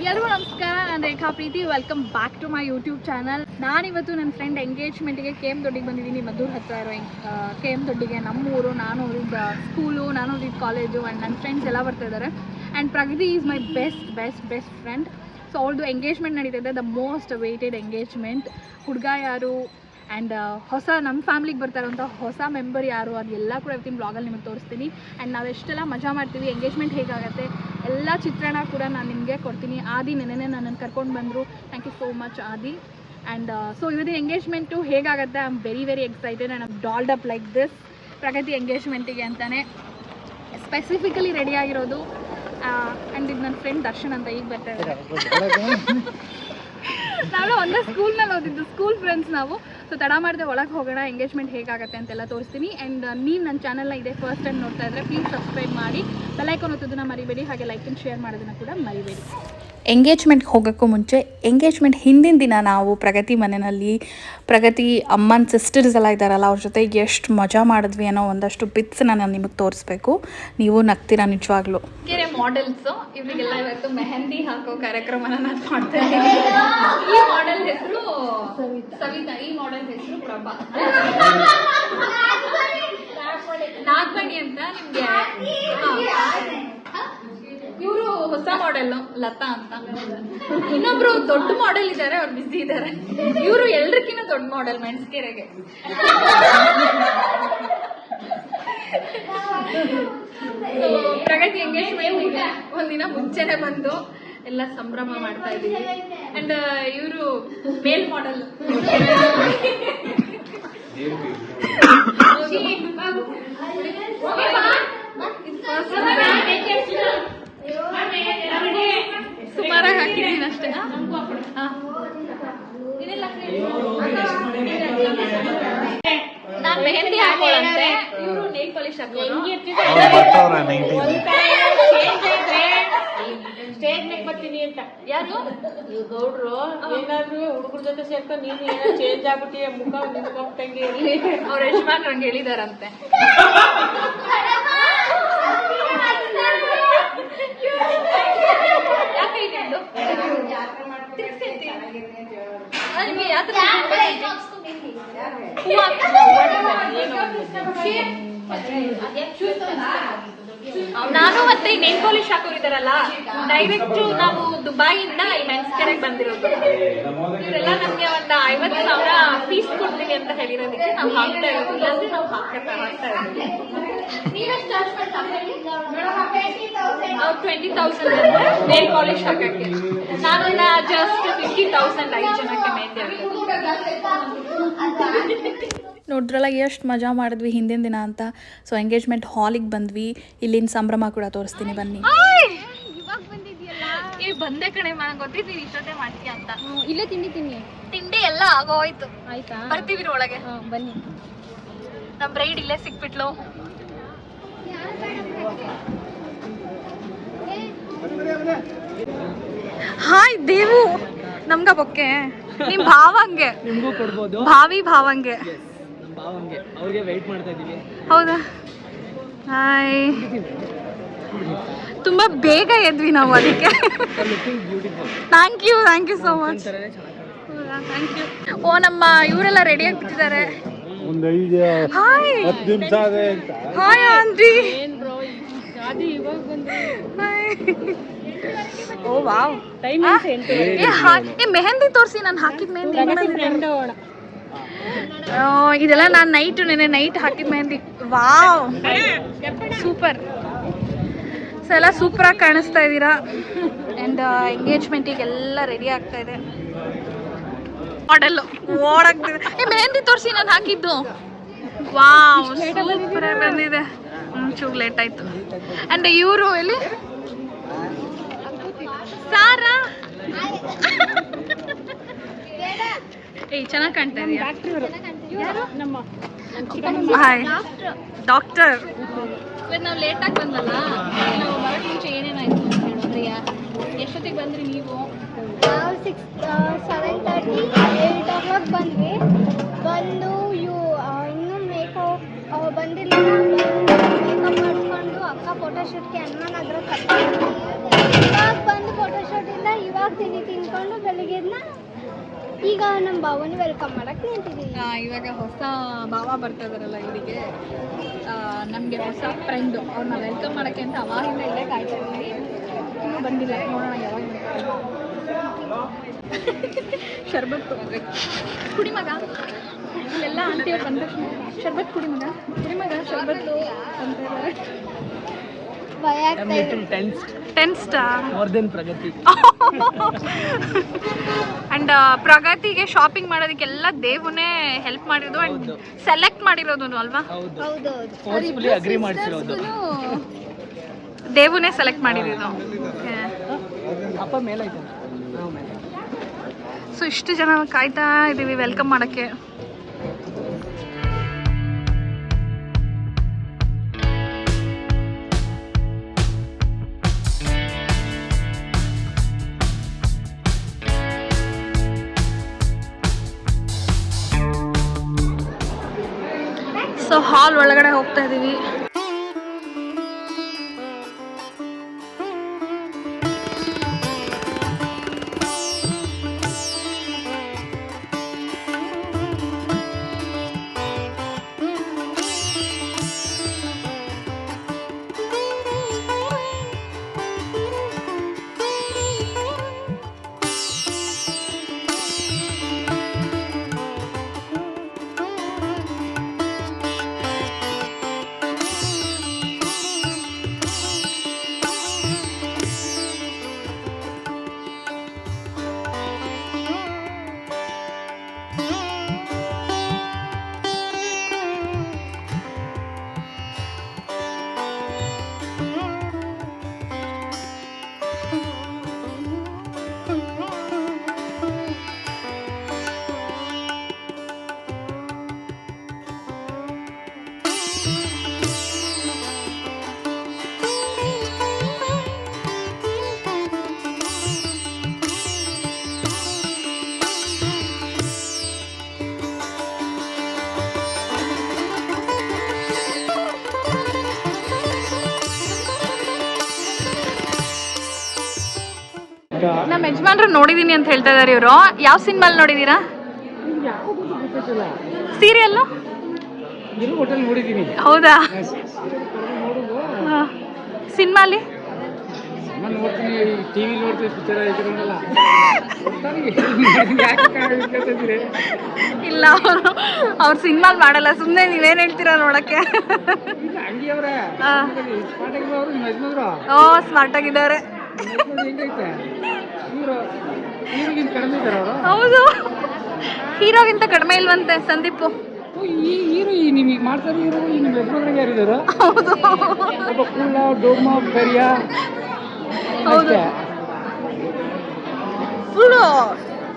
ಎಲ್ಲರಿಗೂ ನಮಸ್ಕಾರ. ನಾನು Rekha Preethi welcome back to my YouTube channel ನಾನಿವತ್ತು ನನ್ನ ಫ್ರೆಂಡ್ ಎಂಗೇಜ್ಮೆಂಟಿಗೆ ಕೆ ಎಂ ದೊಡ್ಡಿಗೆ ಬಂದಿದ್ದೀನಿ. ಮದ್ದೂರು ಹತ್ರ ಇರೋ ಕೆ ಎಂ ದೊಡ್ಡಿಗೆ. ನಮ್ಮೂರು, ನಾನು ಓದಿದ್ದ ಸ್ಕೂಲು ನಾನು ಓದಿದ್ದ ಕಾಲೇಜು ಆ್ಯಂಡ್ ನನ್ನ ಫ್ರೆಂಡ್ಸ್ ಎಲ್ಲ ಬರ್ತಾ ಇದ್ದಾರೆ. And Pragathi is my best best best friend so ಅವ್ರದ್ದು ಎಂಗೇಜ್ಮೆಂಟ್ ನಡೀತಿದೆ ದ ಮೋಸ್ಟ್ ವೇಟೆಡ್ ಎಂಗೇಜ್ಮೆಂಟ್ ಹುಡುಗ ಯಾರು? ಆ್ಯಂಡ್ ಹೊಸ ನಮ್ಮ ಫ್ಯಾಮ್ಲಿಗೆ ಬರ್ತಾರಂಥ ಹೊಸ ಮೆಂಬರ್ ಯಾರು? ಅದೆಲ್ಲ ಕೂಡ ಇವತ್ತಿನ ಬ್ಲಾಗಲ್ಲಿ ನಿಮಗೆ ತೋರಿಸ್ತೀನಿ. ಆ್ಯಂಡ್ ನಾವು ಎಷ್ಟೆಲ್ಲ ಮಜಾ ಮಾಡ್ತೀವಿ. ಎಂಗೇಜ್ಮೆಂಟ್ ಹೇಗಾಗುತ್ತೆ? ಎಲ್ಲ ಚಿತ್ರಣ ಕೂಡ ನಾನು ನಿಮಗೆ ಕೊಡ್ತೀನಿ. ಆದಿ ನೆನೆನೆ ನನ್ನನ್ನು ಕರ್ಕೊಂಡು ಬಂದರು. Thank you so much Aadi. And so ಇವತ್ತಿನ ಎಂಗೇಜ್ಮೆಂಟು ಹೇಗಾಗುತ್ತೆ? I am very very excited and am dolled up like this Pragathi ಎಂಗೇಜ್ಮೆಂಟಿಗೆ ಅಂತಲೇ ಸ್ಪೆಸಿಫಿಕಲಿ ರೆಡಿ ಆಗಿರೋದು ಆ್ಯಂಡ್ ಇದು ನನ್ನ ಫ್ರೆಂಡ್ ದರ್ಶನ್ ಅಂತ ಈಗ ಬರ್ತಾ ಇದ್ದಾರೆ. ನಾವು ಒಂದೇ ಸ್ಕೂಲ್ನಲ್ಲಿ ಓದಿದ್ದು ಸ್ಕೂಲ್ ಫ್ರೆಂಡ್ಸ್ ನಾವು. ಸೊ ತಡ ಮಾಡಿದೆ ಒಳಗೆ ಹೋಗೋಣ ಎಂಗೇಜ್ಮೆಂಟ್ ಹೇಗಾಗುತ್ತೆ ಅಂತೆಲ್ಲ ತೋರಿಸ್ತೀನಿ. ಆ್ಯಂಡ್ ನೀವು ನನ್ನ ಚಾನಲ್ನ ಇದೆ ಫಸ್ಟ್ ಟೈಮ್ ನೋಡ್ತಾ ಇದ್ದರೆ ಪ್ಲೀಸ್ ಸಬ್ಸ್ಕ್ರೈಬ್ ಮಾಡಿ. ಬೆಲೈಕನ್ ಒತ್ತೋದನ್ನ ಮರಿಬೇಡಿ, ಹಾಗೆ ಲೈಕ್ ಆ್ಯಂಡ್ ಶೇರ್ ಮಾಡೋದನ್ನ ಕೂಡ ಮರಿಬೇಡಿ. ಎಂಗೇಜ್ಮೆಂಟ್ಗೆ ಹೋಗೋಕ್ಕೂ ಮುಂಚೆ ಎಂಗೇಜ್ಮೆಂಟ್ ಹಿಂದಿನ ದಿನ ನಾವು ಪ್ರಗತಿ ಮನೆಯಲ್ಲಿ ಪ್ರಗತಿ ಅಮ್ಮನ ಸಿಸ್ಟರ್ಸ್ ಎಲ್ಲ ಇದ್ದಾರಲ್ಲ ಅವ್ರ ಜೊತೆ ಎಷ್ಟು ಮಜಾ ಮಾಡಿದ್ವಿ ಅನ್ನೋ ಒಂದಷ್ಟು ಬಿತ್ಸನ್ನ ನಾನು ನಿಮಗೆ ತೋರಿಸ್ಬೇಕು. ನೀವು ನಗ್ತೀರಾ ನಿಜವಾಗ್ಲೂ? ಮಾಡೆಲ್ಸ್ ಇವರಿಗೆಲ್ಲ ಇವತ್ತು ಮೆಹಂದಿ ಹಾಕೋ ಕಾರ್ಯಕ್ರಮನ ನಾನು ಮಾಡ್ತಾ ಇದ್ದೀನಿ. ಈ ಮಾಡೆಲ್ ಹೆಸರು ಸವಿತಾ. ಈ ಮಾಡೆಲ್ ಹೆಸರು ಪ್ರಭಾ. ನಾಗಮಣಿ. ಅಂತ ನಿಮ್ಗೆ. ಹೊಸ ಮಾಡೆಲ್ ಲತಾ ಅಂತ. ಇನ್ನೊಬ್ರು ದೊಡ್ಡ ಮಾಡೆಲ್ ಇದ್ದಾರೆ ಅವ್ರು ಬಿಸಿ ಇದ್ದಾರೆ ಇವರು ಎಲ್ರಿಗಿನ್ನ ದೊಡ್ಡ ಮಾಡೆಲ್ ಮೆಣಸ್ಕೆರೆಗೆ ಕೆರೆಗೆ ಪ್ರಗತಿ ಎಂಗೇಜ್ಮೆಂಟ್ ಒಂದಿನ ಮುಂಚೆನೆ ಬಂದು ಎಲ್ಲ ಸಂಭ್ರಮ ಮಾಡ್ತಾ ಇದೀವಿ ಅಂಡ್ ಇವರು ಮೇಲ್ ಮಾಡೆಲ್ ಸುಮಾರಾಗಿ ಹಾಕಿದ್ದೀನಿ ಅಷ್ಟೇ ಹಾ. ಇದೆಲ್ಲ ನಾನ್ ಮೆಹಂದಿ ಹಾಕೋಳಂತೆ. ಇವರು ನೇಲ್ ಪಾಲಿಶ್ ಸ್ಟೇಜ್ ಮೇಲೆ ಬರ್ತೀನಿ ಅಂತ. ಯಾರು? ನೀವು ಗೌಡ್ರು ಏನಾದ್ರು ಹುಡುಗರ ಜೊತೆ ಸೇರ್ಕೊಂಡು ನೀನು ಏನೋ ಚೇಂಜ್ ಆಗ್ಬಿಟ್ಟಿ ಮುಖ ನಿಂತ್ಕೊಂಡಂಗೆ ಇರ್ಲಿ ಅವ್ರ ಯಜಮಾನ್ ನಂಗೆ ಹೇಳಿದಾರಂತೆ. ನಾನು ಮತ್ತೆ ಈ ನೇಲ್ ಪಾಲಿಶ್ ಹಾಕೋರಿದಾರಲ್ಲ ಡೈರೆಕ್ಟ್ ನಾವು ದುಬೈಯಿಂದ ಈ ಮೆನ್ಸ್ಕೆರೆಗೆ ಬಂದಿರೋದು ಇವರೆಲ್ಲ ನಮ್ಗೆ ಒಂದ್ ಐವತ್ತು ಸಾವಿರ ಫೀಸ್ ಕೊಡ್ತೀವಿ ಅಂತ ಹೇಳಿರೋದಕ್ಕೆ ನಾವು ಹಾಕ್ತಾ ಇರೋದು ಇಲ್ಲಾಂದ್ರೆ ನಾವು ಹಾಕ್ತಾ ಹಾಕ್ತಾ ಇರೋದು ಟ್ವೆಂಟಿ ತೌಸಂಡ್ ನೇಮ್ ಪಾಲಿಶ್ ಹಾಕಕ್ಕೆ ನಾನೊಂದ ಜಸ್ಟ್ ಫಿಫ್ಟಿ ತೌಸಂಡ್ ಐದು ಜನಕ್ಕೆ ಮೆಹಂದಿ ಹಾಕೋದು ನೋಡಿದ್ರಲ್ಲ ಎಷ್ಟು ಮಜಾ ಮಾಡಿದ್ವಿ ಹಿಂದಿನ ದಿನ ಅಂತ. ಸೊ ಎಂಗೇಜ್ಮೆಂಟ್ ಹಾಲಿಗೆ ಬಂದ್ವಿ. ಇಲ್ಲಿನ ಸಂಭ್ರಮ ಕೂಡ ತೋರಿಸ್ತೀನಿ ಬನ್ನಿ. ಬಂದೆ ಕಣೆ ಮಾ ಗೊತ್ತಿದ್ದು ಇಷ್ಟೊತ್ತೆ ಮಾಡ್ತೀಯ ಅಂತ. ಇಲ್ಲೇ ತಿಂಡಿ ತಿನ್ನಿ. ತಿಂಡಿ ಎಲ್ಲ ಆಗೋಯ್ತು. ಆಯ್ತಾ? ಬರ್ತೀವಿ ಒಳಗೆ. ಬನ್ನಿ. ನಮ್ಮ ಬ್ರೈಡ್ ಇಲ್ಲೇ ಸಿಕ್ಬಿಟ್ಲು. ಹಾಯ್ ದೇವು. ನಮ್ಗ ಬೊಕ್ಕೆ. ನಿಮ್ ಭಾವಂಗೆ ನಿಮಗೂ ಕೊಡ್ಬೋದು. ಭಾವಿ ಭಾವಂಗೆ. ನಮ್ಮ ಭಾವಂಗೆ ಅವ್ರಿಗೆ ವೆಯ್ಟ್ ಮಾಡ್ತಾ ಇದ್ದೀವಿ. ಹೌದಾ? ಹಾಯ್. ತುಂಬಾ ಬೇಗ ಎದ್ವಿ ನಾವು ಅದಕ್ಕೆ. Thank you thank you so much thank you oh ನಮ್ಮ ಇವರೆಲ್ಲ ರೆಡಿ ಆಗಿಬಿಟ್ಟಿದ್ದಾರೆ. ಒಂದು ಐದು ಹಾಯ್ ಹತ್ತು ನಿಮಿಷ ಹಾಯ್ ಆಂಟಿ ಏನ್ ಓ ವಾವ್. ಟೈಮ್ ಏ ಮೆಹಂದಿ ತೋರಿಸಿ ನಾನು ಹಾಕಿದ ಮೆಹಂದಿ. ಇದೆಲ್ಲ ನಾನು ನೈಟ್ ನಿನ್ನೆ ನೈಟ್ ಹಾಕಿದ ಮೆಹಂದಿ. ವಾವ್. ಸೂಪರ್. ಸೊ ಎಲ್ಲ ಸೂಪರಾಗಿ ಕಾಣಿಸ್ತಾ ಇದ್ದೀರಾ ಆ್ಯಂಡ್ ಎಂಗೇಜ್ಮೆಂಟಿಗೆ ಎಲ್ಲ ರೆಡಿ ಆಗ್ತಾ ಇದೆ. ಮಾಡೆಲ್ಲು ಓಡಾಗ್ತಿದೆ ಏ ಮೆಹಂದಿ ತೋರಿಸಿ ನಾನು ಹಾಕಿದ್ದು. ವಾವ್ ಸೂಪರ್ ಬಂದಿದೆ. ಹ್ಞೂ ಚೂರು ಲೇಟ್ ಆಯಿತು. ಆ್ಯಂಡ್ ಇವರು ಎಲ್ಲಿ? ಸಾರಾ? ಏಯ್ ಚೆನ್ನಾಗಿ ಕಾಣ್ತಾ ಇದೆಯಾ? ನಮ್ಮ ಹಾಯ್ ಡಾಕ್ಟರ್. ಇವತ್ತು ನಾವು ಲೇಟಾಗಿ ಬಂದಲ್ಲ ನಾವು ಬರೋಕ್ಕೆ ಮುಂಚೆ ಏನೇನಾಯ್ತು ಅಂತ ಹೇಳಿದ್ರಿ ಎಷ್ಟೊತ್ತಿಗೆ ಬಂದ್ರಿ ನೀವು? ನಾವು six seven thirty eight o'clock ಬಂದ್ವಿ. ಬಂದು ಯು ಇನ್ನೂ ಮೇಕಪ್ ಬಂದಿರಲಿಲ್ಲ ಮೇಕಪ್ ಮಾಡಿಸ್ಕೊಂಡು ಅಕ್ಕ ಫೋಟೋಶೂಟ್ಗೆ ಹನುಮಾನ್ ಹತ್ರ ಕರ್ಕೊಂಡು ತಿಂಡಿ ತಿನ್ಕೊಂಡು ಬೆಳಿಗ್ಗೆ ಈಗ ನಮ್ಮ ಭಾವನ ವೆಲ್ಕಮ್ ಮಾಡಕ್ಕೆ ನಿಂತಿದ್ದೀನಿ ಇವಾಗ ಹೊಸ ಭಾವ ಬರ್ತಾ ಇದಾರಲ್ಲ ಇವರಿಗೆ. ನಮಗೆ ಹೊಸ ಫ್ರೆಂಡು ಅವ್ರನ್ನ ವೆಲ್ಕಮ್ ಮಾಡೋಕ್ಕೆ ಅಂತ ಅವಾಗಿಂದ ಇಲ್ಲೇ ಕಾಯ್ತಾ ಇನ್ನೂ ಬಂದಿಲ್ಲ, ನೋಡೋಣ ಯಾವಾಗ ಶರ್ಬತ್ ಕುಡಿ ಮಗ. ಇಲ್ಲೆಲ್ಲ ಆಂಟಿಯವ್ರು ಬಂದ ಶರ್ಬತ್ ಕುಡಿ ಮಗ. ಕುಡಿ ಮಗ, ಶರ್ಬತ್ತು ಅಂತ ಭಯ ಆಗ್ತಾ ಇದೆ tense ten star more than Pragati and ಪ್ರಗತಿಗೆ ಶಾಪಿಂಗ್ ಮಾಡೋದಕ್ಕೆಲ್ಲ ದೇವುನೇ ಹೆಲ್ಪ್ ಮಾಡಿರೋದು ಅಂಡ್ ಸೆಲೆಕ್ಟ್ ಮಾಡಿರೋದು ಅಲ್ವಾ? ಹೌದು. ಹೌದೌದು ಫೋರ್ಸ್ಫುಲಿ ಅಗ್ರಿ ಮಾಡಿಸಿರೋದು. ದೇವುನೇ ಸೆಲೆಕ್ಟ್ ಮಾಡಿರೋದು. ಅಪ್ಪ ಮೇಲೆ ಸೊ ಇಷ್ಟು ಜನ ಕಾಯ್ತಾ ಇದ್ದೀವಿ ವೆಲ್ಕಮ್ ಮಾಡೋಕ್ಕೆ. ಸೊ ಹಾಲ್ ಒಳಗಡೆ ಹೋಗ್ತಾ ಇದ್ದೀವಿ ನಮ್ಮ ಯಜಮಾನ್ರು ನೋಡಿದೀನಿ ಅಂತ ಹೇಳ್ತಾ ಇದಾರೆ ಇವರು. ಯಾವ ಸಿನಿಮಾಲ್ ನೋಡಿದೀರಾ? ಸೀರಿಯಲ್? ಹೌದಾ? ಕೇಳ್ತಿದ್ದೀರಿ ಇಲ್ಲ ಅವರು ಅವ್ರ ಸಿನಿಮಾಲ್ ಮಾಡಲ್ಲ. ಸುಮ್ಮನೆ ನೀವೇನ್ ಹೇಳ್ತೀರಾ ನೋಡಕ್ಕೆ? ಓ ಸ್ಮಾರ್ಟ್ ಆಗಿದ್ದಾರೆ. ಹೌದು. ಹೀರೋಗಿಂತ ಕಡಿಮೆ ಇಲ್ವಂತೆ ಸಂದೀಪ್. ಈ ಹೀರೋ ಈ ನಿಮಗೆ ಮಾಡ್ತಾರೆ ಹೀರೋ ಈ ನಿಮ್ಮ ಯಜಮಾನ್ರಿಗೆ ಯಾರಿದ್ದಾರೆ ಹೌದು. ಒಬ್ಬ ಕುಳ್ಳ ಡೋಮ ಕರಿಯ ಹೌದು. ಫುಲ್ಲು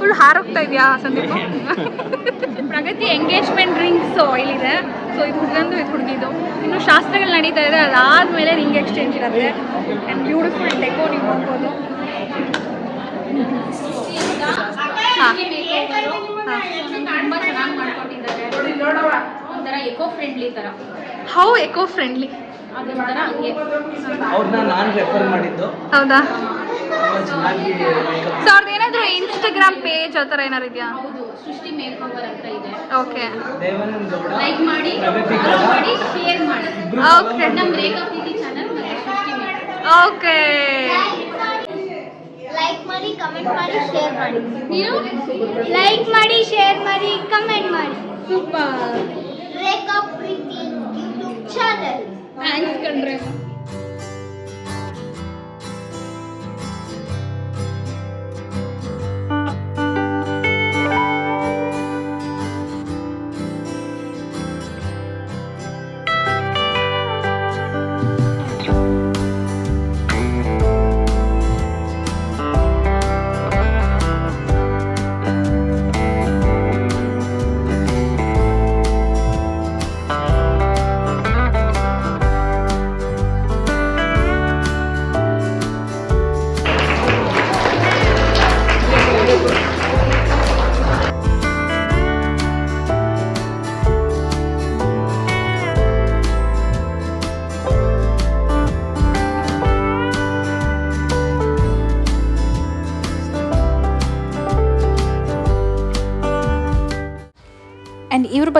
ಫುಲ್ ಹಾರೋಗ್ತಾ ಇದೆಯಾ ಸಂದೀಪ್? ಪ್ರಗತಿ ಎಂಗೇಜ್ಮೆಂಟ್ ರಿಂಗ್ಸ್ ಇಲ್ಲಿದೆ. ಸೊ ಇದು ಹುಡುಗಂದು ಇದು ಹುಡುಗಿದು. ಇನ್ನು ಶಾಸ್ತ್ರಗಳು ನಡೀತಾ ಇದೆ. ಅದಾದ್ಮೇಲೆ ರಿಂಗ್ ಎಕ್ಸ್ಚೇಂಜ್ ಇರುತ್ತೆ. ಆ್ಯಂಡ್ ಬ್ಯೂಟಿಫುಲ್ ಡೆಕೋ ನೀವು ನೋಡ್ಬೋದು. ಹಾಂ. ತುಂಬ ಚೆನ್ನಾಗಿ ಒಂಥರ ಎಕೋ ಫ್ರೆಂಡ್ಲಿ ಥರ ಹೌ ಎಕೋ ಫ್ರೆಂಡ್ಲಿ ಅದೊಂಥರ ಹಂಗೆ. ಅವ್ರನ್ನ ನಾನು ರೆಫರ್ ಮಾಡಿದ್ದು. ಹೌದಾ? ಸರ್ ಸೊ ಅವ್ರದ್ದು ಏನಾದರೂ ಇನ್ಸ್ಟಾಗ್ರಾಮ್ ಪೇಜ್ ಆ ಥರ ಏನಾರು ಇದೆಯಾ? ಹೌದು ಸೃಷ್ಟಿ ಮೇಕ್ ಓವರ್ ಅಂತ ಇದೆ. ಓಕೆ ಲೈಕ್ ಮಾಡಿ ಪ್ರಗತಿ follow ಮಾಡಿ ಶೇರ್ ಮಾಡಿ. ಓಕೆ ನಮ್ಮ ರೇಖಾ ಪ್ರೀತಿ ಚಾನಲ್ ಮತ್ತೆ ಸೃಷ್ಟಿ ಮೇಕ್ ಓಕೆ ಲೈಕ್ ಮಾಡಿ ಕಮೆಂಟ್ ಮಾಡಿ ಶೇರ್ ಮಾಡಿ. ನೀವು? ಲೈಕ್ ಮಾಡಿ ಶೇರ್ ಮಾಡಿ ಕಮೆಂಟ್ ಮಾಡಿ. Super. Wake up with YouTube channel. Thanks, Kandra.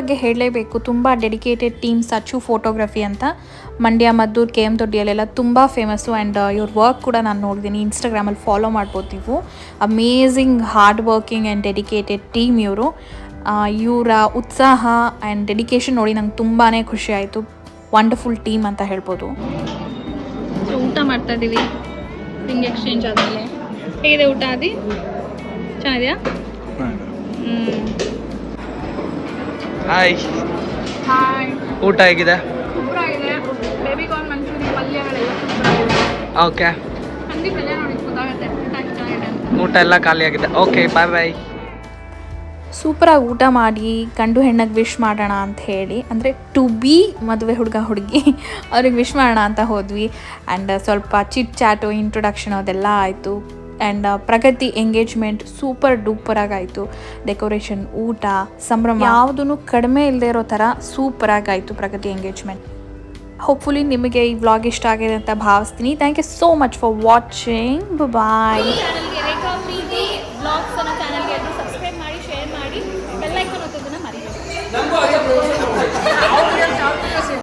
ಬಗ್ಗೆ ಹೇಳಲೇಬೇಕು. ತುಂಬ ಡೆಡಿಕೇಟೆಡ್ ಟೀಮ್ ಸಚು ಫೋಟೋಗ್ರಫಿ ಅಂತ. ಮಂಡ್ಯ ಮದ್ದೂರ್ ಕೆ ಎಂ ದೊಡ್ಡಿಯಲ್ಲೆಲ್ಲ ತುಂಬ ಫೇಮಸ್ಸು ಆ್ಯಂಡ್ ಇವ್ರ ವರ್ಕ್ ಕೂಡ ನಾನು ನೋಡಿದ್ದೀನಿ ಇನ್ಸ್ಟಾಗ್ರಾಮಲ್ಲಿ ಫಾಲೋ ಮಾಡ್ಬೋದು ನೀವು. Amazing hard working and dedicated team ಇವರು ಇವರ ಉತ್ಸಾಹ ಆ್ಯಂಡ್ ಡೆಡಿಕೇಶನ್ ನೋಡಿ ನಂಗೆ ತುಂಬಾ ಖುಷಿ ಆಯಿತು. ವಂಡರ್ಫುಲ್ ಟೀಮ್ ಅಂತ ಹೇಳ್ಬೋದು. ಸೊ ಊಟ ಮಾಡ್ತಾ ಇದ್ದೀವಿ ಹಿಂಗೆ ಎಕ್ಸ್ಚೇಂಜ್ ಆದಮೇಲೆ. ಹೇಗಿದೆ ಊಟ ಅದಿ ಚೆನ್ನಾಗಿದೆಯಾ? ಹ್ಞೂ ಹಾಯ್ ಹಾಯ್ ಊಟ ಆಗಿದೆ ಸೂಪರಾಗಿದೆ ಬೇಬಿ ಕಾರ್ನ್ ಮಂಚೂರಿ ಪಲ್ಯಗಳೆಲ್ಲ ಸೂಪರಾಗಿದೆ ಓಕೆ ಹಂದಿ ಪಲ್ಯ ನೋಡಿ ಗೊತ್ತಾಗುತ್ತೆ ಊಟ ಎಲ್ಲ ಖಾಲಿಯಾಗಿದೆ ಓಕೆ ಬೈ ಬಾಯ್ ಸೂಪರಾಗಿ ಊಟ ಮಾಡಿ ಗಂಡು ಹೆಣ್ಣಿಗೆ ವಿಶ್ ಮಾಡೋಣ ಅಂತ ಹೇಳಿ ಅಂದರೆ ಟು ಬಿ ಮದುವೆ ಹುಡುಗ ಹುಡುಗಿ ಅವ್ರಿಗೆ ವಿಶ್ ಮಾಡೋಣ ಅಂತ ಹೋದ್ವಿ. ಆ್ಯಂಡ್ ಸ್ವಲ್ಪ ಚಿಟ್ ಚಾಟು ಇಂಟ್ರೊಡಕ್ಷನ್ ಅದೆಲ್ಲ ಆಯಿತು. And Pragathi engagement super duper ಆಗಾಯಿತು. Decoration ಊಟ ಸಂಭ್ರಮ. ಯಾವುದೂ ಕಡಿಮೆ ಇಲ್ಲದೆ ಇರೋ ಥರ ಸೂಪರ್ ಆಗಾಯಿತು ಪ್ರಗತಿ ಎಂಗೇಜ್ಮೆಂಟ್ ಹೋಪ್ಫುಲಿ ನಿಮಗೆ ಈ ವ್ಲಾಗ್ ಇಷ್ಟ ಆಗಿದೆ ಅಂತ ಭಾವಿಸ್ತೀನಿ. Thank you so much for watching bye